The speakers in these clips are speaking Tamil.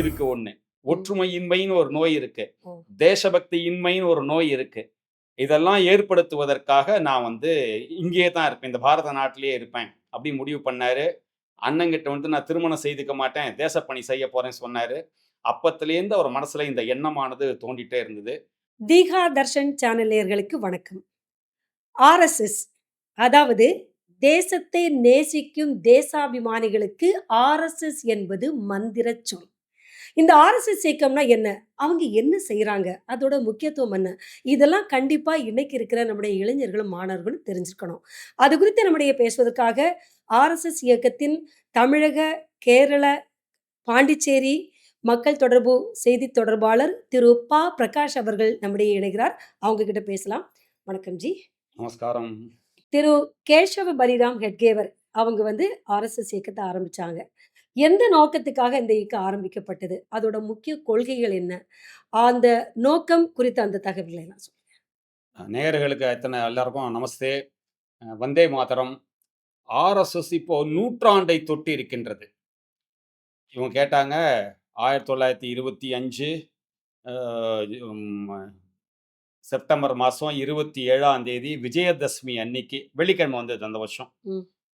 இருக்கு ஒண்ணு. ஒற்றுமையின்மைன்னு ஒரு நோய் இருக்கு. ஓ. தேசபக்தி இன்மைன்னு ஒரு நோய் இருக்கு. இதெல்லாம் ஏற்படுத்துவதற்காக நான் வந்து இங்கேயே தான் இருப்பேன். இந்த பாரத நாட்டிலேயே இருப்பேன். அப்படி முடிவு பண்ணாரு. அண்ணங்கிட்ட வந்து நான் திருமணம் செய்துக்க மாட்டேன். தேசப்பணி செய்ய போறேன்னு சொன்னாரு. அப்பத்திலேருந்து அவர் மனசுல இந்த எண்ணமானது தோண்டிட்டே இருந்தது. தீகா தர்ஷன் சேனல் நேயர்களுக்கு வணக்கம் ஆர்எஸ்எஸ் அதாவது தேசத்தை நேசிக்கும் தேசாபிமானிகளுக்கு ஆர்எஸ்எஸ் என்பது மந்திர சொல். இந்த ஆர்எஸ்எஸ் இயக்கம்னா என்ன? அவங்க என்ன செய்றாங்க? அதோட முக்கியத்துவம் என்ன? இதெல்லாம் கண்டிப்பா இன்னைக்கு இருக்கிற நம்முடைய இளைஞர்களும் மாணவர்களும் தெரிஞ்சுக்கணும். அது குறித்து நம்முடைய பேசுவதற்காக ஆர்எஸ்எஸ் இயக்கத்தின் தமிழக கேரள பாண்டிச்சேரி மக்கள் தொடர்பு செய்தி தொடர்பாளர் திரு பா. பிரகாஷ் அவர்கள் நம்முடைய இணைகிறார். அவங்க கிட்ட பேசலாம். வணக்கம் ஜி. நமஸ்காரம். திரு கேசவ பலிராம் ஹெட்கேவர் அவங்க வந்து ஆர்எஸ்எஸ் இயக்கத்தை ஆரம்பிச்சாங்க. எந்த நோக்கத்துக்காக இந்த இயக்கம் ஆரம்பிக்கப்பட்டது? அதோட முக்கிய கொள்கைகள் என்ன? அந்த நோக்கம் குறித்த அந்த தகவல்களை நான் சொல்றேன். நேயர்களுக்கு எத்தனை எல்லாருக்கும் நமஸ்தே. வந்தே மாதரம். ஆர்எஸ்எஸ் இப்போ நூற்றாண்டை தொட்டு இருக்கின்றது. இவங்க கேட்டாங்க ஆயிரத்தி தொள்ளாயிரத்தி இருபத்தி அஞ்சு செப்டம்பர் மாதம் இருபத்தி ஏழாம் தேதி விஜயதசமி அன்னைக்கு வெள்ளிக்கிழமை வந்தது அந்த வருஷம்.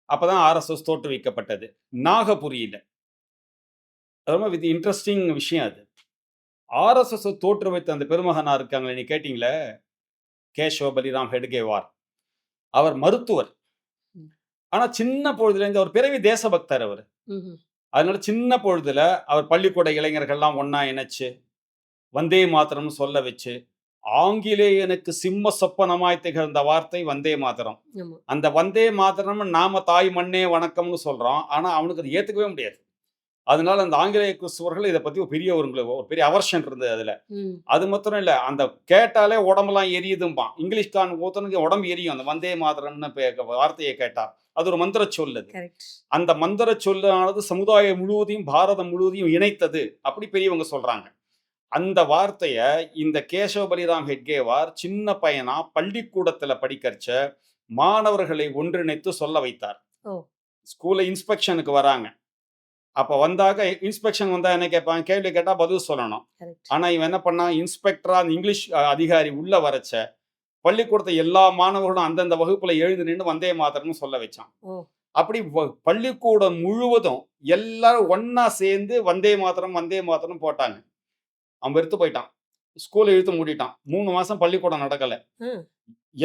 அப்பதான் ஆர்எஸ்எஸ் தோற்றுவிக்கப்பட்டது நாகபுரியில். ரொம்ப வித் இன்ட்ரெஸ்டிங் விஷயம் அது. ஆர்எஸ்எஸ் தோற்று வைத்த அந்த பெருமகனா இருக்காங்களே நீ கேட்டீங்களே? கேஷவ பலிராம் ஹெட்கேவார். அவர் மருத்துவர். ஆனா சின்ன பொழுதுலேருந்து அவர் பிறவி தேசபக்தர் அவர். அதனால சின்ன பொழுதுல அவர் பள்ளிக்கூட இளைஞர்கள்லாம் ஒண்ணா இணைச்சு வந்தே மாத்திரம்னு சொல்ல வச்சு ஆங்கிலேயனுக்கு சிம்ம சொப்பனமாய் திகழ்ந்த வார்த்தை வந்தே மாத்திரம் ஆமா. அந்த வந்தே மாத்திரம் நாம தாய் மண்ணே வணக்கம்னு சொல்றோம் ஆனா அவனுக்கு அதை ஏத்துக்கவே முடியாது. அதனால அந்த ஆங்கிலேய கிறிஸ்துவர்கள் இதை பத்தி ஒரு பெரிய ஒரு ஒரு பெரிய அவர்ஷன் இருந்தது அதுல. அது மாத்திரம் இல்ல அந்த கேட்டாலே உடம்பெல்லாம் எரியுதும்பான். இங்கிலீஷ்காரன் ஒருத்தனுக்கு உடம்பு எரியும் அந்த வந்தே மாதரம்னு வார்த்தையை கேட்டா. அது ஒரு மந்திர சொல் அது. அந்த மந்திர சொல்லானது சமுதாயம் முழுவதையும் பாரதம் முழுவதையும் இணைத்தது. அப்படி பெரியவங்க சொல்றாங்க. அந்த வார்த்தைய இந்த கேசவ பலிராம் ஹெட்கேவார் சின்ன பையனா பள்ளிக்கூடத்துல படிக்கச்ச மாணவர்களை ஒன்றிணைத்து சொல்ல வைத்தார். ஓ. ஸ்கூல்ல இன்ஸ்பெக்ஷனுக்கு வராங்க. அப்ப வந்தாக இன்ஸ்பெக்ஷன் வந்தா என்ன கேட்பாங்க கேள்வி கேட்டா பதில் சொல்லணும். ஆனா இவன் என்ன பண்ணான்? இன்ஸ்பெக்டரா அந்த இங்கிலீஷ் அதிகாரி உள்ள வரச்ச பள்ளிக்கூடத்தை எல்லா மாணவர்களும் அந்தந்த வகுப்புல எழுந்து நின்று வந்தே மாத்திரம்னு சொல்ல வச்சான். அப்படி பள்ளிக்கூடம் முழுவதும் எல்லாரும் ஒண்ணா சேர்ந்து வந்தே மாத்திரம் வந்தே மாத்திரம் போட்டாங்க. அவன் வெறுத்து போயிட்டான். ஸ்கூலை இழுத்து மூடிட்டான். மூணு மாசம் பள்ளிக்கூடம் நடக்கல.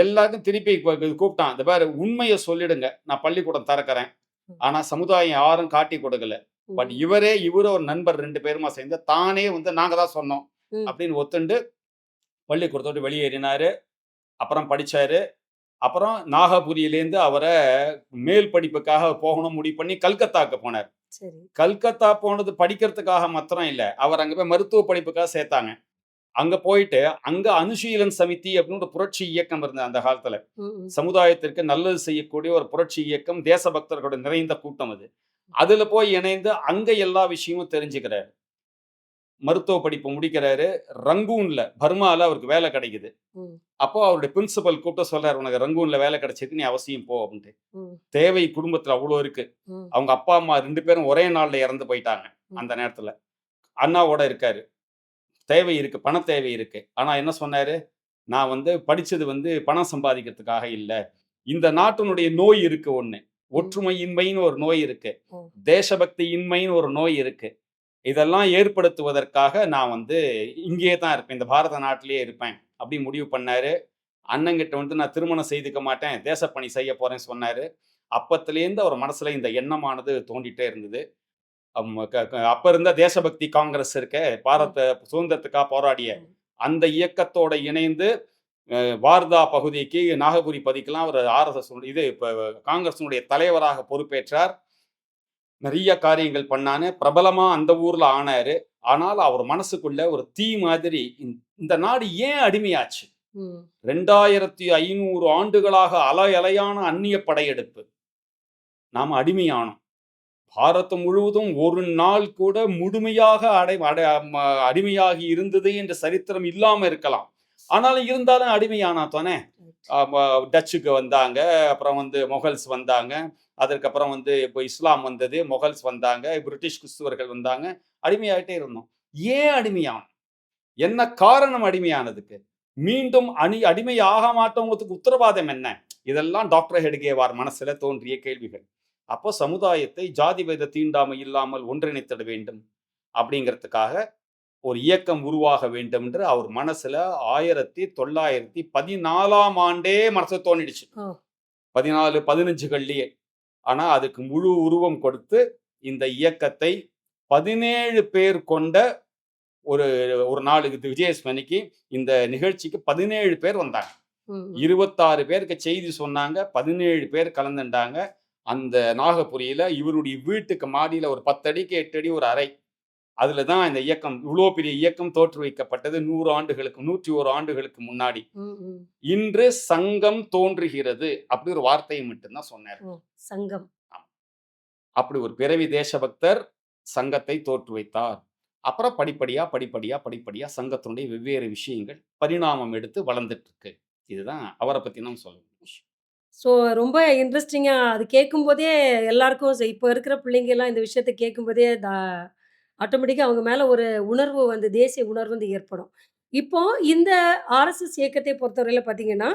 எல்லாருக்கும் திருப்பி கூப்பிட்டான். இந்த பாரு உண்மையை சொல்லிடுங்க. நான் பள்ளிக்கூடம் திறக்கறேன். ஆனா சமுதாயம் யாரும் காட்டி கொடுக்கல. பட் இவரே இவரு ஒரு நண்பர் ரெண்டு பேருமா சேர்ந்து தானே வந்து நாங்க தான் சொன்னோம். அப்படின்னு ஒத்துண்டு பள்ளிக்கூடத்தை விட்டு வெளியேறினாரு. அப்புறம் படிச்சாரு. அப்புறம் நாகபுரியிலேருந்து அவரை மேல் படிப்புக்காக போகணும் முடிவு பண்ணி கல்கத்தாக்கு போனார். கல்கத்தா போனது படிக்கிறதுக்காக மாத்திரம் இல்ல. அவர் அங்க போய் மருத்துவ படிப்புக்காக சேர்த்தாங்க. அங்க போயிட்டு அங்க அனுசீலன் சமிதி அப்படின்னு ஒரு புரட்சி இயக்கம் இருந்தது அந்த காலத்துல. சமுதாயத்திற்கு நல்லது செய்யக்கூடிய ஒரு புரட்சி இயக்கம் தேசபக்தர்களோட நிறைந்த கூட்டம் அது. அதுல போய் இணைந்து அங்க எல்லா விஷயமும் தெரிஞ்சுக்கிறாரு. மருத்துவ படிப்பு முடிக்கிறாரு. ரங்கூன்ல பர்மால அவருக்கு வேலை கிடைக்குது. அப்போ அவருடைய பிரின்சிபல் கூப்பிட்டு சொல்றாரு உனக்கு ரங்கூன்ல வேலை கிடைச்சது நீ அவசியம் போ அப்படின்ட்டு. தேவை குடும்பத்துல அவ்வளோ இருக்கு. அவங்க அப்பா அம்மா ரெண்டு பேரும் ஒரே நாள்ல இறந்து போயிட்டாங்க. அந்த நேரத்துல. அண்ணாவோட இருக்காரு. தேவை இருக்கு பண தேவை இருக்கு. ஆனா என்ன சொன்னாரு? நான் வந்து படிச்சது வந்து பணம் சம்பாதிக்கிறதுக்காக இல்ல. இந்த நாட்டினுடைய நோய் இருக்கு ஒண்ணு. ஒற்றுமையின்மைன்னு ஒரு நோய் இருக்கு. தேசபக்தி இன்மைன்னு ஒரு நோய் இருக்கு. இதெல்லாம் ஏற்படுத்துவதற்காக நான் வந்து இங்கேயே தான் இருப்பேன். இந்த பாரத நாட்டிலேயே இருப்பேன். அப்படி முடிவு பண்ணாரு. அண்ணங்கிட்ட வந்து நான் திருமணம் செய்துக்க மாட்டேன். தேசப்பணி செய்ய போறேன்னு சொன்னாரு. அப்பத்திலேருந்து அவர் மனசுல இந்த எண்ணமானது தோண்டிட்டே இருந்தது. அப்ப இருந்த தேசபக்தி காங்கிரஸ் இருக்க பாரத சுதந்திரத்துக்காக போராடிய. அந்த இயக்கத்தோட இணைந்து வார்தா பகுதிக்கு நாகபுரி பகுதிக்கெல்லாம் அவர் ஆர்எஸ்எஸ் இது இப்போ காங்கிரஸினுடைய தலைவராக பொறுப்பேற்றார். நிறைய காரியங்கள் பண்ணானு பிரபலமா அந்த ஊர்ல ஆனாரு. ஆனால் அவர் மனசுக்குள்ள ஒரு தீ மாதிரி இந்த- நாடு ஏன் அடிமையாச்சு. ரெண்டாயிரத்தி ஐநூறு ஆண்டுகளாக அலை அலையான அந்நிய படையெடுப்பு. நாம் அடிமையானோம். பாரதம் முழுவதும் ஒரு நாள் கூட முழுமையாக அடை அடை அடிமையாகி இருந்தது என்ற சரித்திரம் இல்லாம இருக்கலாம். ஆனாலும் இருந்தாலும் அடிமையானா தானே? டச்சுக்கு வந்தாங்க. அப்புறம் வந்து மொகல்ஸ் வந்தாங்க. அதற்கப்புறம் வந்து இப்போ இஸ்லாம் வந்தது மொகல்ஸ் வந்தாங்க பிரிட்டிஷ் கிறிஸ்துவர்கள் வந்தாங்க. அடிமையாகிட்டே இருந்தோம். ஏன் அடிமையாகும் என்ன காரணம் அடிமையானதுக்கு? மீண்டும் அணி அடிமை ஆக மாட்டவங்களுக்கு உத்தரவாதம் என்ன? இதெல்லாம் டாக்டர் ஹெடுகேவார் மனசுல தோன்றிய கேள்விகள். அப்போ சமுதாயத்தை ஜாதி பேத தீண்டாமை இல்லாமல் ஒன்றிணைத்திட வேண்டும். அப்படிங்கிறதுக்காக ஒரு இயக்கம் உருவாக வேண்டும் என்று அவர் மனசுல ஆயிரத்தி தொள்ளாயிரத்தி பதினாலாம் ஆண்டே மனசு தோணிடுச்சு. பதினாலு பதினஞ்சுகள்லயே ஆனா அதுக்கு முழு உருவம் கொடுத்து இந்த இயக்கத்தை பதினேழு பேர் கொண்ட ஒரு ஒரு நாளுக்கு இது விஜயஸ்மணிக்கு இந்த நிகழ்ச்சிக்கு பதினேழு பேர் வந்தாங்க. இருபத்தாறு பேருக்கு செய்தி சொன்னாங்க பதினேழு பேர் கலந்துட்டாங்க அந்த நாகபுரியில இவருடைய வீட்டுக்கு மாடியில ஒரு பத்தடிக்கு எட்டு அடி ஒரு அறை. அதுல தான் இந்த இயக்கம் இவ்வளோ பெரிய இயக்கம் தோற்றுவிக்கப்பட்டது நூறு ஆண்டுகளுக்கு நூற்றி ஒரு ஆண்டுகளுக்கு முன்னாடி. இன்று சங்கம் தோன்றுகிறது அப்படி ஒரு வார்த்தையை மட்டும்தான் சொன்னார். சங்கம். அப்படி ஒரு பிறவி தேசபக்தர் சங்கத்தை தோற்றுவித்தார் அப்புறம் படிப்படியா படிப்படியா படிப்படியா சங்கத்தினுடைய வெவ்வேறு விஷயங்கள் பரிணாமம் எடுத்து வளர்ந்துட்டு இருக்கு இதுதான் அவரை பத்தி நம்ம சொல்ல வேண்டிய விஷயம் ஸோ ரொம்ப இன்ட்ரெஸ்டிங்காக அது கேட்கும்போதே எல்லாருக்கும் இப்போ இருக்கிற பிள்ளைங்க எல்லாம் இந்த விஷயத்தை கேட்கும்போதே ஆட்டோமேட்டிக்காக அவங்க மேலே ஒரு உணர்வு வந்து தேசிய உணர்வு வந்து ஏற்படும். இப்போ இந்த ஆர்எஸ்எஸ் இயக்கத்தை பொறுத்தவரையில் பார்த்தீங்கன்னா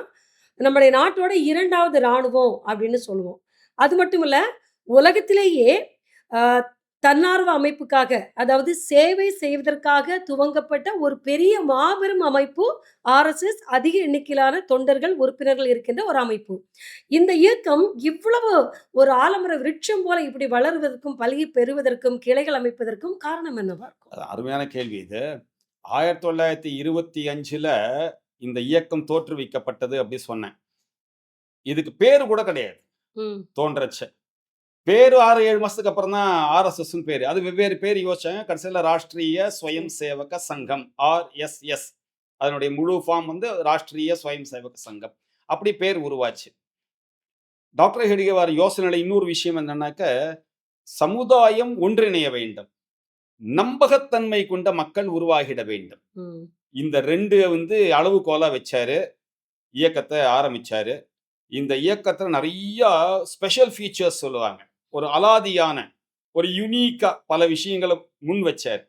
நம்முடைய நாட்டோட இரண்டாவது இராணுவம் அப்படின்னு சொல்லுவோம். அது மட்டும் இல்லை உலகத்திலேயே தன்னார்வ அமைப்புக்காக அதாவது சேவை செய்வதற்காக துவங்கப்பட்ட ஒரு பெரிய மாபெரும் அமைப்பு ஆர்எஸ்எஸ் அதிக எண்ணிக்கையிலான தொண்டர்கள் உறுப்பினர்கள் இருக்கின்ற ஒரு அமைப்பு. இந்த இயக்கம் இவ்வளவு ஒரு ஆலமர விருட்சம் போல இப்படி வளருவதற்கும் பல்கி பெறுவதற்கும் கிளைகள் அமைப்பதற்கும் காரணம் என்னவா இருக்கும்? அருமையான கேள்வி இது. ஆயிரத்தி தொள்ளாயிரத்தி இருபத்தி அஞ்சுல இந்த இயக்கம் தோற்றுவிக்கப்பட்டது அப்படி சொன்னேன். இதுக்கு பேரு கூட கிடையாது. தோன்றச்ச. பேரு ஆறு ஏழு மாசத்துக்கு அப்புறம் தான் ஆர்எஸ்எஸ் பேரு. அது வெவ்வேறு பேர் யோசிச்சாங்க. கடைசியில் ராஷ்டிரிய ஸ்வயம் சேவக சங்கம் ஆர்எஸ்எஸ் அதனுடைய முழு ஃபார்ம் வந்து ராஷ்டிரிய ஸ்வயம் சேவக சங்கம். அப்படி பேர் உருவாச்சு. டாக்டர் ஹெடிகேவார் யோசனையில இன்னொரு விஷயம் என்னன்னாக்க சமுதாயம் ஒன்றிணைய வேண்டும். நம்பகத்தன்மை கொண்ட மக்கள் உருவாகிட வேண்டும். இந்த ரெண்டு வந்து அளவுகோலா வச்சாரு. இயக்கத்தை ஆரம்பிச்சாரு. இந்த இயக்கத்துல நிறைய ஸ்பெஷல் ஃபீச்சர்ஸ் சொல்லுவாங்க. ஒரு அலாதியான ஒரு யுனீக்கா பல விஷயங்களை முன் வச்சார்.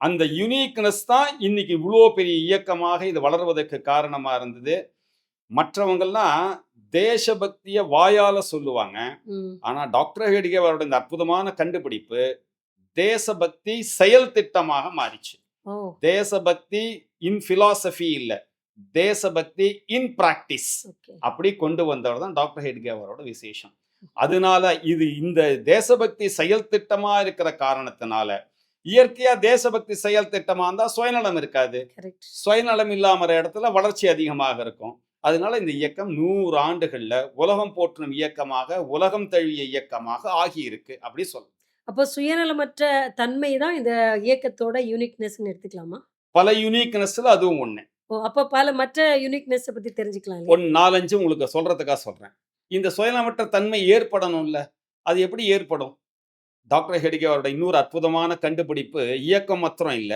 அந்த யுனீக்னஸ் தான் இன்னைக்கு இவ்வளோ பெரிய இயக்கமாக இது வளர்வதற்கு காரணமா இருந்தது. மற்றவங்கெல்லாம் தேசபக்திய வாயால சொல்லுவாங்க. ஆனா டாக்டர் ஹெடிகே அவரோட இந்த அற்புதமான கண்டுபிடிப்பு தேசபக்தி செயல் திட்டமாக மாறிச்சு. தேசபக்தி இன் பிலாசபி இல்ல. தேசபக்தி இன் பிராக்டிஸ் அப்படி கொண்டு வந்தவர் தான் டாக்டர் ஹெட்கே அவரோட விசேஷம். அதனால இது இந்த தேசபக்தி செயல் திட்டமா இருக்கிற காரணத்தினால இயற்கையா தேசபக்தி செயல் திட்டமா இருந்தா சுயநலம் இருக்காது. சுயநலம் இல்லாம இடத்துல வளர்ச்சி அதிகமாக இருக்கும். அதனால இந்த இயக்கம் நூறு ஆண்டுகள்ல உலகம் போற்றும் இயக்கமாக உலகம் தழுவிய இயக்கமாக ஆகியிருக்கு அப்படி சொல்லலாம் அப்போ சுயநலமற்ற தன்மை தான் இந்த இயக்கத்தோட யூனிக்னஸ்ன்னு எடுத்துக்கலாமா? பல யூனிக்னஸ்ல அதுவும் ஒண்ணு. அப்போ பல மற்ற யூனிக்னஸை பத்தி தெரிஞ்சுக்கலாம்? ஒன் நாலஞ்சு உங்களுக்கு சொல்றதுக்காக சொல்றேன். இந்த சுயநலமற்ற தன்மை ஏற்படணும்ல அது எப்படி ஏற்படும்? டாக்டர் ஹெடிகே அவரோட இன்னொரு அற்புதமான கண்டுபிடிப்பு இயக்கம் மாத்திரம் இல்ல.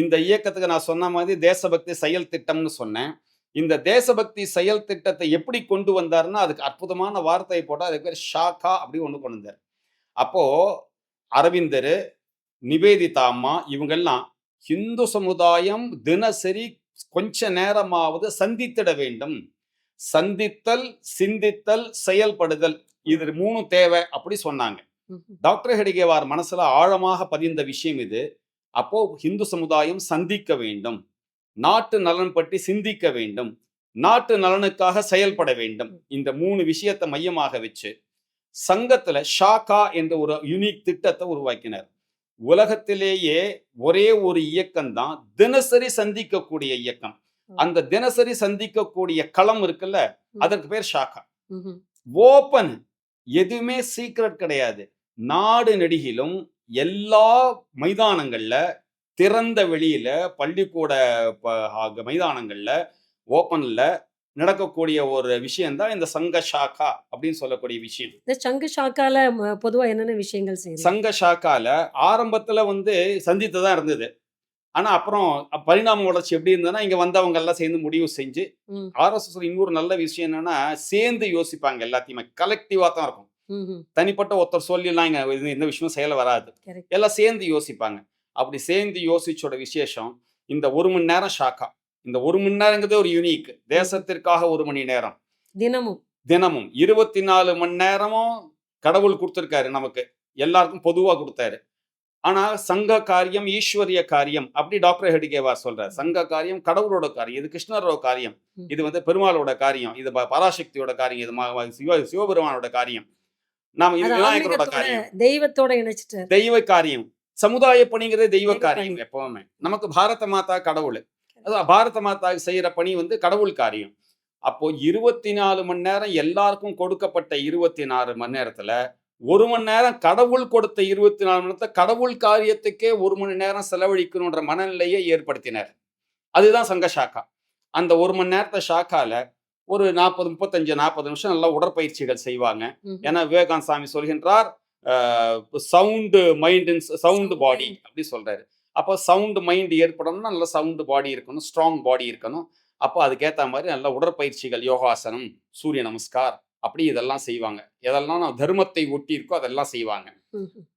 இந்த இயக்கத்துக்கு நான் சொன்ன மாதிரி தேசபக்தி செயல் திட்டம்னு சொன்னேன். இந்த தேசபக்தி செயல் திட்டத்தை எப்படி கொண்டு வந்தாருன்னா அதுக்கு அற்புதமான வார்த்தையை போட்டால் அதுக்கு பேர் ஷாக்கா அப்படி ஒன்று கொண்டு வந்தார். அப்போ அரவிந்தர் நிவேதிதா அம்மா இவங்கெல்லாம் இந்து சமுதாயம் தினசரி கொஞ்ச நேரமாவது சந்தித்திட வேண்டும். சந்தித்தல் சிந்தித்தல் செயல்படுதல். இது மூணு தேவை அப்படி சொன்னாங்க. டாக்டர் ஹெடிகேவார் மனசுல ஆழமாக பதிந்த விஷயம் இது. அப்போ இந்து சமுதாயம் சந்திக்க வேண்டும். நாட்டு நலன் பற்றி சிந்திக்க வேண்டும். நாட்டு நலனுக்காக செயல்பட வேண்டும். இந்த மூணு விஷயத்தை மையமாக வச்சு சங்கத்துல ஷாக்கா என்ற ஒரு யுனிக் திட்டத்தை உருவாக்கினார். உலகத்திலேயே ஒரே ஒரு இயக்கம் தான் தினசரி சந்திக்கக்கூடிய இயக்கம். அந்த தினசரி சந்திக்கக்கூடிய களம் இருக்குல்ல அதற்கு பேர் ஷாக்கா. ஓப்பன். எதுவுமே சீக்ரெட் கிடையாது. நாடு நெடுகிலும் எல்லா மைதானங்கள்ல திறந்த வெளியில பள்ளிக்கூட மைதானங்கள்ல ஓப்பன்ல நடக்கக்கூடிய ஒரு விஷயம்தான் இந்த சங்க ஷாக்கா அப்படின்னு சொல்லக்கூடிய விஷயம். இந்த சங்கு ஷாக்கால பொதுவா என்னென்ன விஷயங்கள் சங்க ஷாக்கால ஆரம்பத்துல வந்து சந்தித்து தான் இருந்தது. ஆனா அப்புறம் பரிணாம வளர்ச்சி எப்படி இருந்ததுன்னா இங்க வந்தவங்க எல்லாம் சேர்ந்து முடிவு செஞ்சு. ஆர்எஸ்எஸ் இன்னொரு நல்ல விஷயம் என்னன்னா சேர்ந்து யோசிப்பாங்க எல்லாத்தையுமே. கலெக்டிவா தான் இருக்கும். தனிப்பட்ட ஒருத்தர் சொல்லிலாம் இங்க இந்த விஷயம் செயல வராது. எல்லாம் சேர்ந்து யோசிப்பாங்க. அப்படி சேர்ந்து யோசிச்சோட விசேஷம் இந்த ஒரு மணி நேரம் ஷாக்கா. இந்த ஒரு மணி நேரங்கிறது ஒரு யூனிக் தேசத்திற்காக ஒரு மணி நேரம். தினமும். தினமும். இருபத்தி நாலு மணி நேரமும் கடவுள் கொடுத்துருக்காரு நமக்கு. எல்லாருக்கும் பொதுவா கொடுத்தாரு. ஆனா சங்க காரியம் ஈஸ்வரிய காரியம் அப்படி டாக்டர் ஹெடிகேவா சொல்றார். சங்க காரியம் கடவுளோட காரியம் இது கிருஷ்ணரோட காரியம். இது வந்து பெருமாளோட காரியம் இது பராசக்தியோட காரியம் இது சிவ சிவபெருமானோட காரியம். நாம இது விநாயகரோட காரியம். தெய்வத்தோட இணைச்சிட்டாரு. தெய்வ காரியம். சமுதாய பணிங்கிறது தெய்வ காரியம். எப்பவுமே. நமக்கு பாரத மாதா கடவுள். அது பாரத மாதா செய்யற பணி வந்து கடவுள் காரியம். அப்போ இருபத்தி நாலு மணி நேரம் எல்லாருக்கும் கொடுக்கப்பட்ட இருபத்தி நாலு மணி நேரத்துல ஒரு மணி நேரம் கடவுள் கொடுத்த இருபத்தி நாலு மணி நேரத்தை கடவுள் காரியத்துக்கே ஒரு மணி நேரம் செலவழிக்கணுன்ற மனநிலையை ஏற்படுத்தினார். அதுதான் சங்க ஷாக்கா. அந்த ஒரு மணி நேரத்தை ஷாக்கால ஒரு நாற்பது முப்பத்தஞ்சு நாற்பது நிமிஷம் நல்லா உடற்பயிற்சிகள் செய்வாங்க. ஏன்னா விவேகானந்த சாமி சொல்கின்றார் சவுண்டு மைண்ட் சவுண்டு பாடி. அப்படி சொல்றாரு. அப்போ சவுண்டு மைண்ட் ஏற்படணும்னா நல்ல சவுண்டு பாடி இருக்கணும் ஸ்ட்ராங் பாடி இருக்கணும். அப்போ அதுக்கேற்ற மாதிரி நல்ல உடற்பயிற்சிகள் யோகாசனம் சூரிய நமஸ்கார் அப்படி இதெல்லாம் செய்வாங்க. எதெல்லாம் நான் தர்மத்தை ஒட்டி இருக்கோ அதெல்லாம் செய்வாங்க.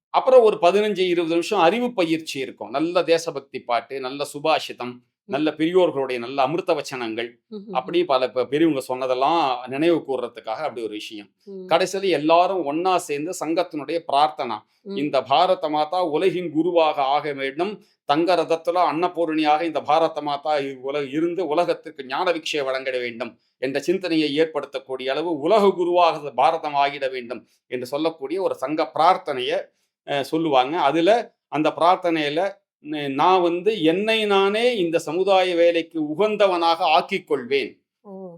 அப்புறம் ஒரு பதினஞ்சு இருபது நிமிஷம் அறிவு பயிற்சி இருக்கும். நல்ல தேசபக்தி பாட்டு நல்ல சுபாஷிதம் நல்ல பெரியோர்களுடைய நல்ல அமிர்த வச்சனங்கள். அப்படி பல பெரியவங்க சொன்னதெல்லாம் நினைவு கூறுறதுக்காக அப்படி ஒரு விஷயம். கடைசியில் எல்லாரும் ஒன்னா சேர்ந்து சங்கத்தினுடைய பிரார்த்தனா. இந்த பாரத மாதா உலகின் குருவாக ஆக வேண்டும் தங்க ரதத்துல அன்னபூரணியாக இந்த பாரத மாதா உலக இருந்து உலகத்திற்கு ஞான விக்ஷை வழங்கிட வேண்டும் என்ற சிந்தனையை ஏற்படுத்தக்கூடிய அளவு உலக குருவாக பாரதம் ஆகிட வேண்டும் என்று சொல்லக்கூடிய ஒரு சங்க பிரார்த்தனையை சொல்லுவாங்க அதுல அந்த பிரார்த்தனையில நான் வந்து என்னை நானே இந்த சமுதாய வேலைக்கு உகந்தவனாக ஆக்கிக் கொள்வேன்.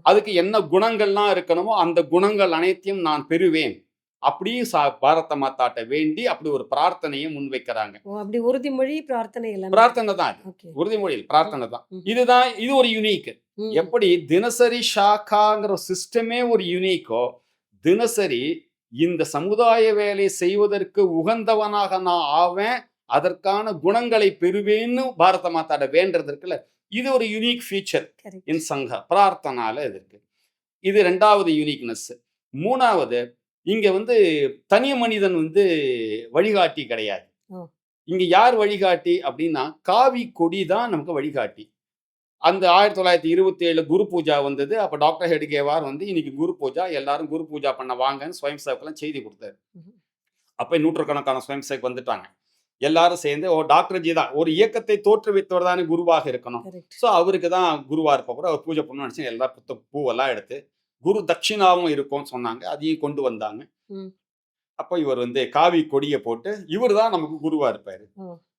அதுக்கு என்ன குணங்கள்லாம் இருக்கணுமோ அந்த குணங்கள் அனைத்தையும் நான் பெறுவேன் அப்படி பாரத மாதாட்ட வேண்டி அப்படி ஒரு பிரார்த்தனையை முன்வைக்கிறாங்க அப்படி உறுதிமொழி பிரார்த்தனை. பிரார்த்தனை தான். உறுதிமொழியில் பிரார்த்தனை தான். இதுதான் இது ஒரு யூனிக். எப்படி தினசரி ஷாக்காங்கிற சிஸ்டமே ஒரு யூனிக்கோ தினசரி இந்த சமுதாய வேலை செய்வதற்கு உகந்தவனாக நான் ஆவேன் அதற்கான குணங்களை பெறுவேன்னு பாரத மாதாட வேண்டது இருக்குல்ல. இது ஒரு யூனிக் ஃபீச்சர். இன் சங்க பிரார்த்தனால இது இருக்கு. இது ரெண்டாவது யூனிக்னஸ் மூணாவது இங்க வந்து தனி மனிதன் வந்து வழிகாட்டி கிடையாது. இங்க யார் வழிகாட்டி அப்படின்னா காவி கொடி தான் நமக்கு வழிகாட்டி. அந்த ஆயிரத்தி தொள்ளாயிரத்தி இருபத்தி ஏழு குரு பூஜா வந்தது. அப்ப டாக்டர் ஹெட்கேவார் வந்து இன்னைக்கு குரு பூஜா எல்லாரும் குரு பூஜா பண்ண வாங்கன்னு ஸ்வயம் சேவக்கெல்லாம் செய்தி கொடுத்தாரு. அப்ப நூற்றுக்கணக்கான ஸ்வயம் சேவக் வந்துட்டாங்க. எல்லாரும் சேர்ந்து ஓ டாக்டர் ஜி தான் ஒரு இயக்கத்தை தோற்றுவித்தவர் தானே குருவாக இருக்கணும். ஸோ அவருக்கு தான் குருவா இருப்ப கூட அவர் பூஜை பண்ணணும்னு நினச்சி எல்லா புத்த பூவெல்லாம் எடுத்து குரு தட்சிணாவும் இருக்கும்னு சொன்னாங்க. அதையும் கொண்டு வந்தாங்க. அப்போ இவர் வந்து காவி கொடியை போட்டு இவர் தான் நமக்கு குருவா இருப்பாரு.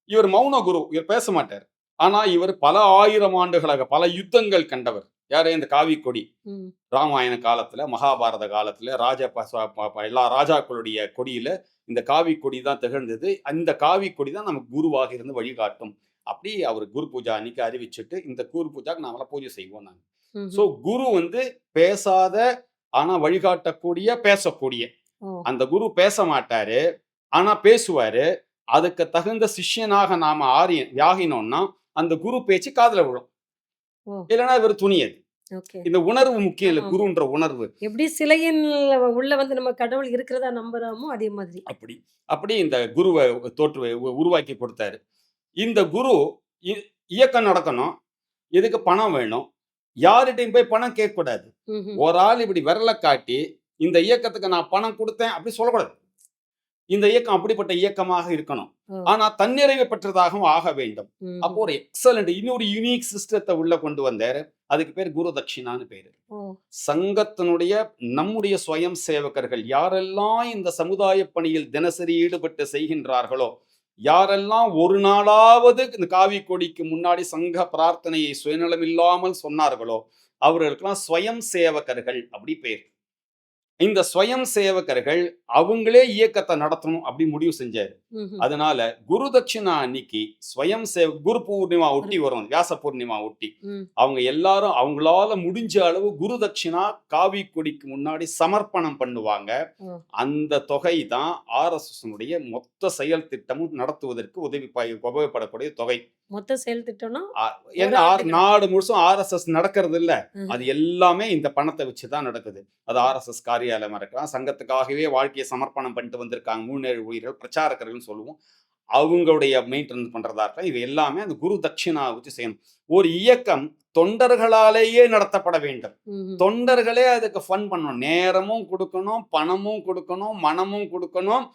இவர் மௌன குரு இவர் பேச மாட்டார். ஆனா இவர் பல ஆயிரம் ஆண்டுகளாக பல யுத்தங்கள் கண்டவர். யாரு இந்த காவி கொடி. ராமாயண காலத்துல மகாபாரத காலத்துல ராஜ ச- எல்லா ராஜாக்களுடைய கொடியில இந்த காவி கொடி தான் திகழ்ந்தது அந்த காவி கொடி தான் நமக்கு குருவாக இருந்து வழிகாட்டும் அப்படி அவர் குரு பூஜா அன்னைக்கு அறிவிச்சுட்டு இந்த குரு பூஜாக்கு நாமெல்லாம் பூஜை செய்வோம் நாங்க. ஸோ குரு வந்து பேசாத ஆனா வழிகாட்டக்கூடிய பேசக்கூடிய. அந்த குரு பேச மாட்டாரு ஆனா பேசுவாரு அதுக்கு தகுந்த சிஷ்யனாக நாம ஆறி ஆகினோம்னா அந்த குரு பேச்சு காதுல விழும். இல்லைன்னா இவர் துணியது. இந்த உணர்வு முக்கியம் இல்லை. குருன்ற உணர்வு. எப்படி சிலையின் உள்ள வந்து நம்ம கடவுள் இருக்கிறதா நம்புறோமோ அதே மாதிரி. அப்படி. அப்படி இந்த குருவை தோற்று உருவாக்கி கொடுத்தாரு. இந்த குரு இயக்கம் நடக்கணும். இதுக்கு பணம் வேணும்? யார்கிட்டையும் போய் பணம் கேட்கக்கூடாது. ஒரு ஆள் இப்படி விரலை காட்டி இந்த இயக்கத்துக்கு நான் பணம் கொடுத்தேன் அப்படி சொல்லக்கூடாது. இந்த இயக்கம் அப்படிப்பட்ட இயக்கமாக இருக்கணும். ஆனா தன்னிறைவு பெற்றதாகவும் ஆக வேண்டும். அப்போ ஒரு எக்ஸலண்ட் இன்னொரு யூனிக் சிஸ்டத்தை உள்ள கொண்டு வந்தாரு அதுக்கு பேர் குரு தட்சிணான்னு பேரு. சங்கத்தினுடைய நம்முடைய சுயம் சேவகர்கள் யாரெல்லாம் இந்த சமுதாய பணியில் தினசரி ஈடுபட்டு செய்கின்றார்களோ யாரெல்லாம் ஒரு நாளாவது இந்த காவி கொடிக்கு முன்னாடி சங்க பிரார்த்தனையை சுயநலம் இல்லாமல் சொன்னார்களோ அவர்களுக்கெல்லாம் ஸ்வயம் சேவகர்கள் அப்படி பேர் இந்த ஸ்வயம் சேவகர்கள் அவங்களே இயக்கத்தை நடத்தணும் அப்படி முடிவு செஞ்சாரு. அதனால குரு தட்சிணா அன்னைக்கு ஸ்வயம் சேவ குரு பூர்ணிமா ஒட்டி வரும் வியாச பூர்ணிமா ஒட்டி. அவங்க எல்லாரும் அவங்களால முடிஞ்ச அளவு குரு தட்சிணா காவி கொடிக்கு முன்னாடி சமர்ப்பணம் பண்ணுவாங்க. அந்த தொகை தான் ஆர்எஸ்எஸ் மொத்த செயல் திட்டமும் நடத்துவதற்கு உதவி உபயோகப்படக்கூடிய தொகை. மொத்த செயல் திட்டம்னா? ஏன்னா ஆர்- நாடு முழுசும் ஆர்எஸ்எஸ் நடக்கிறது இல்ல. அது எல்லாமே இந்த பணத்தை வச்சு தான் நடக்குது. அது ஆர்எஸ்எஸ் காரிய அடையாளமா இருக்கலாம் சங்கத்துக்காகவே வாழ்க்கையை சமர்ப்பணம் பண்ணிட்டு வந்திருக்காங்க. மூணேழு ஊழியர்கள் பிரச்சாரகர்கள்னு சொல்லுவோம். அவங்களுடைய மெயின்டெனன்ஸ் பண்றதா இருக்கலாம். இது எல்லாமே அந்த குரு தட்சிணா வச்சு செய்யணும். ஒரு இயக்கம் தொண்டர்களாலேயே நடத்தப்பட வேண்டும். தொண்டர்களே அதுக்கு ஃபன் பண்ணணும். நேரமும் கொடுக்கணும் பணமும் கொடுக்கணும் மனமும் கொடுக்கணும்.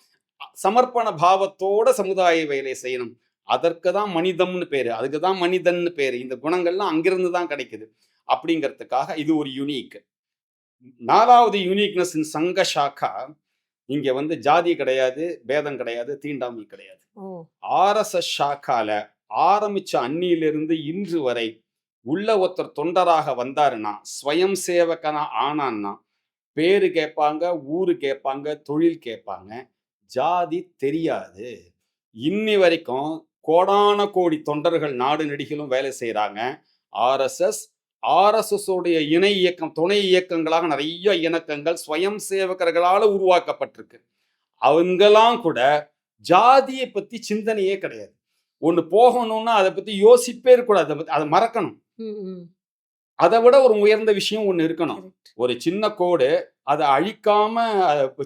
சமர்ப்பண பாவத்தோட சமுதாய வேலை செய்யணும். அதற்கு தான் மனிதம்னு பேரு. அதுக்கு தான் மனிதன்னு பேரு. இந்த குணங்கள்லாம் அங்கிருந்து தான் கிடைக்குது. அப்படிங்கிறதுக்காக இது ஒரு யூனிக் நாலாவது யூனிக்னஸ் இன் சங்க சாக்கா இங்க வந்து ஜாதி கிடையாது பேதம் கிடையாது தீண்டாமை கிடையாது. ஆர்எஸ்எஸ் ஷாக்கால ஆரம்பிச்ச அன்னியிலிருந்து இன்று வரை உள்ள ஒருத்தர் தொண்டராக வந்தாருன்னா ஸ்வயம் சேவகனா ஆனான்னா பேரு கேட்பாங்க ஊரு கேட்பாங்க தொழில் கேட்பாங்க ஜாதி தெரியாது. இன்னி வரைக்கும் கோடான கோடி தொண்டர்கள் நாடு நெடுகிலும் வேலை செய்கிறாங்க ஆர்எஸ்எஸ் ஆர்எஸ்எஸ் உடைய இணை இயக்கம் துணை இயக்கங்களாக நிறைய இணக்கங்கள் ஸ்வயம் சேவகர்களால் உருவாக்கப்பட்டிருக்கு. அவங்கெல்லாம் கூட ஜாதியை பத்தி சிந்தனையே கிடையாது. ஒன்று போகணும்னா அதை பத்தி யோசிப்பே இருக்கக்கூடாது. அதை பத்தி- அதை மறக்கணும். அதை விட ஒரு உயர்ந்த விஷயம் ஒன்று இருக்கணும். ஒரு சின்ன கோடு அதை அழிக்காம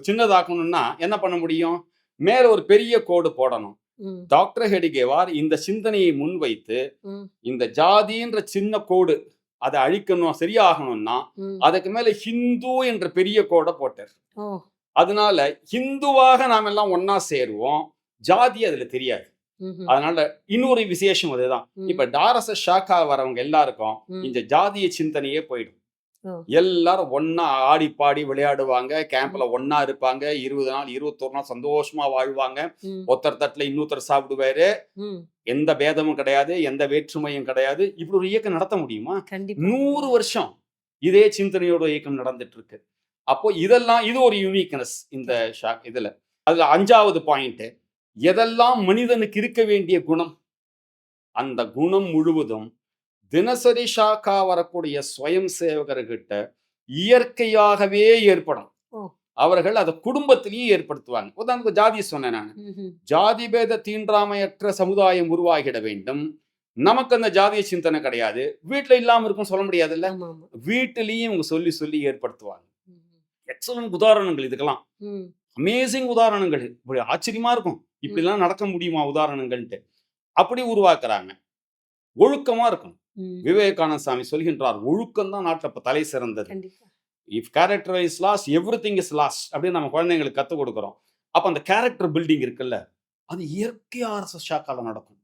சின்னதாக்கணும்னா என்ன பண்ண முடியும்? மேல ஒரு பெரிய கோடு போடணும். டாக்டர் ஹெடிகேவார் இந்த சிந்தனையை முன்வைத்து இந்த ஜாதின்ற சின்ன கோடு அதை அழிக்கணும் சரியாகணும்னா. அதுக்கு மேல ஹிந்து என்ற பெரிய கோடை போட்டார் அதனால ஹிந்துவாக நாம் எல்லாம் ஒண்ணா சேருவோம் ஜாதி அதுல தெரியாது. அதனால இன்னொரு விசேஷம் அதுதான் இப்ப டாரச ஷாக்கா வரவங்க எல்லாருக்கும். இந்த ஜாதிய சிந்தனையே போயிடும். எல்லாரும் ஒண்ணா ஆடி பாடி விளையாடுவாங்க. கேம்ப்ல ஒண்ணா இருப்பாங்க. இருபது நாள் இருபத்தொரு நாள் சந்தோஷமா வாழ்வாங்க. ஒருத்தர் தட்டுல இன்னொருத்தர் சாப்பிடுவாரு. எந்த பேதமும் கிடையாது எந்த வேற்றுமையும் கிடையாது. இப்படி ஒரு இயக்கம் நடத்த முடியுமா? நூறு வருஷம் இதே சிந்தனையோட இயக்கம் நடந்துட்டு இருக்கு அப்போ இதெல்லாம் இது ஒரு யூனிக்னஸ் இந்த இதுல. அதுல அஞ்சாவது பாயிண்ட் எதெல்லாம் மனிதனுக்கு இருக்க வேண்டிய குணம்? அந்த குணம் முழுவதும் தினசரி ஷாக்கா வரக்கூடிய ஸ்வயம் சேவகர்கிட்ட இயற்கையாகவே ஏற்படும். அவர்கள் அதை குடும்பத்திலேயே ஏற்படுத்துவாங்க. உதாரணத்துக்கு ஜாதி சொன்னேன் நான். ஜாதி பேத தீண்டாமையற்ற சமுதாயம் உருவாகிட வேண்டும். நமக்கு அந்த ஜாதிய சிந்தனை கிடையாது. வீட்டுல இல்லாம இருக்கும் சொல்ல முடியாதுல்ல? ஆமா ஆமா வீட்டிலையும் இவங்க சொல்லி சொல்லி ஏற்படுத்துவாங்க. எக்ஸலன்ட் உதாரணங்கள் இதுக்கெல்லாம். அமேசிங் உதாரணங்கள். இப்படி ஆச்சரியமா இருக்கும். இப்படிலாம் நடக்க முடியுமா உதாரணங்கள்ட்டு அப்படி உருவாக்குறாங்க. ஒழுக்கமா இருக்கும். விவேகானந்த சாமி சொல்கின்றார் ஒழுக்கம் தான் நாட்டில் இப்ப தலை சிறந்தது. If character is loss everything is loss அப்படின்னு நம்ம குழந்தைங்களுக்கு கற்றுக் கொடுக்குறோம். அப்போ அந்த கேரக்டர் பில்டிங் இருக்குல்ல அது இயற்கையா அரசு ஷாக்கால நடக்கும்.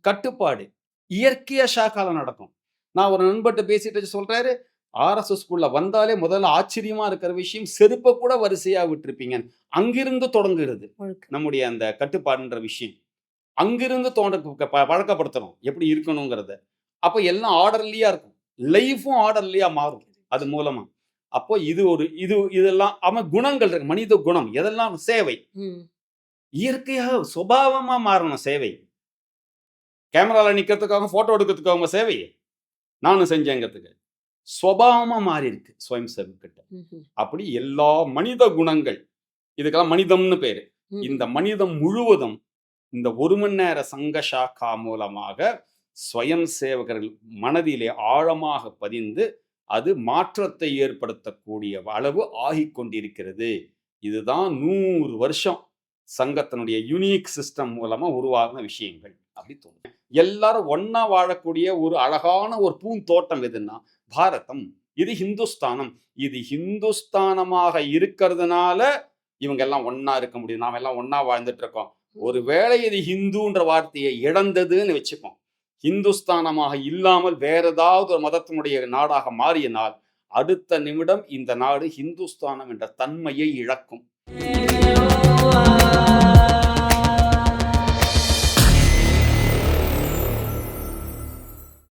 கட்டுப்பாடு இயற்கையா ஷாக்கால நடக்கும். நான் ஒரு நண்பர்கிட்ட பேசிட்டு சொல்றாரு ஆர்எஸ்எஸ் குள்ள வந்தாலே முதல்ல ஆச்சரியமா இருக்கிற விஷயம் செருப்பை கூட வரிசையா விட்டுருப்பீங்க. அங்கிருந்து தொடங்குகிறது. நம்முடைய அந்த கட்டுப்பாடுன்ற விஷயம். அங்கிருந்து தோன்ற பழக்கப்படுத்தணும். எப்படி இருக்கணுங்கிறத. அப்போ எல்லாம் ஆர்டர்லியா இருக்கும். லைஃபும் ஆர்டர்லியா மாறும். அது மூலமா. அப்போ இது ஒரு இது இதெல்லாம் அவன் குணங்கள் இருக்கு. மனித குணம். எதெல்லாம் சேவை? இயற்கையாக சுபாவமா மாறணும் சேவை. கேமரால நிக்கிறதுக்காக போட்டோ எடுக்கிறதுக்காக சேவை நானும் செஞ்சேங்கிறதுக்கு சுபாவமா மாறி இருக்கு ஸ்வயம் சேவக்கிட்ட. அப்படி எல்லா மனித குணங்கள். இதுக்கெல்லாம் மனிதம்னு பேரு. இந்த மனிதம் முழுவதும் இந்த ஒரு மணி நேர சங்க சாக்கா மூலமாக ஸ்வயம் சேவகர்கள் மனதிலே ஆழமாக பதிந்து அது மாற்றத்தை ஏற்படுத்தக்கூடிய அளவு ஆகி கொண்டிருக்கிறது. இதுதான் நூறு வருஷம் சங்கத்தினுடைய யூனிக் சிஸ்டம் மூலமா உருவாகின விஷயங்கள் அப்படி தோணும் எல்லாரும் ஒன்றா வாழக்கூடிய ஒரு அழகான ஒரு பூந்தோட்டம் எதுன்னா பாரதம். இது ஹிந்துஸ்தானம். இது ஹிந்துஸ்தானமாக இருக்கிறதுனால இவங்க எல்லாம் ஒண்ணா இருக்க முடியும். நாம எல்லாம் ஒன்றா வாழ்ந்துட்டு இருக்கோம். ஒருவேளை இது ஹிந்துன்ற வார்த்தையை இழந்ததுன்னு வச்சுப்போம் ஹிந்துஸ்தானமாக இல்லாமல் வேற ஏதாவது ஒரு மதத்தினுடைய நாடாக மாறியனால் அடுத்த நிமிடம் இந்த நாடு ஹிந்துஸ்தானம் என்ற தன்மையை இழக்கும்.